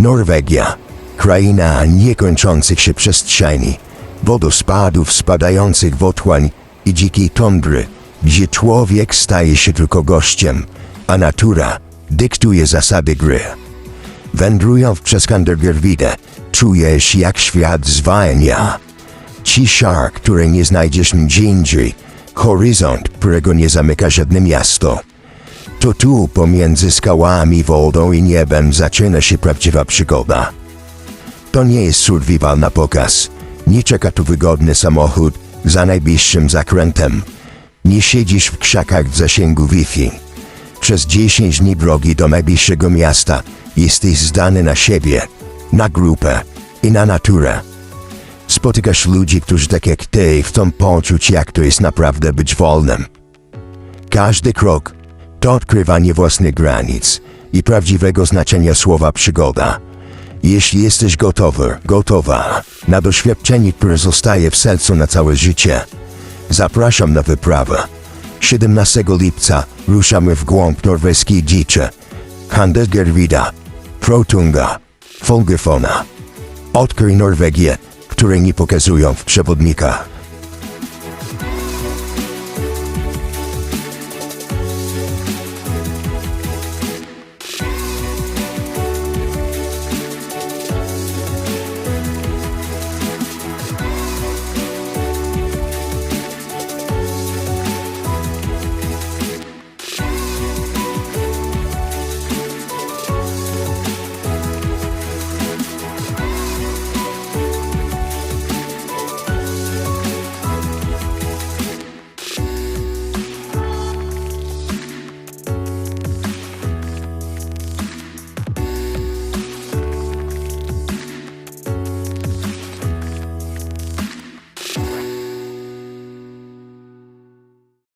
Norwegia. Kraina niekończących się przestrzeni, wodospadów spadających w otchłań i dzikiej tundry, gdzie człowiek staje się tylko gościem, a natura dyktuje zasady gry. Wędrując przez Kandergerwidę, czujesz jak świat zwalnia. Cisza, której nie znajdziesz nigdzie indziej, horyzont, którego nie zamyka żadne miasto. To tu, pomiędzy skałami, wodą i niebem, zaczyna się prawdziwa przygoda. To nie jest survival na pokaz. Nie czeka tu wygodny samochód za najbliższym zakrętem. Nie siedzisz w krzakach w zasięgu Wi-Fi. Przez 10 dni drogi do najbliższego miasta jesteś zdany na siebie, na grupę i na naturę. Spotykasz ludzi, którzy tak jak ty chcą poczuć, jak to jest naprawdę być wolnym. Każdy krok to odkrywanie własnych granic i prawdziwego znaczenia słowa przygoda. Jeśli jesteś gotowy, gotowa na doświadczenie, które zostaje w sercu na całe życie, zapraszam na wyprawę. 17 lipca ruszamy w głąb norweskiej dziczy. Handelsgervida, Protunga, Folgefona. Odkryj Norwegię, której nie pokazują w przewodnikach.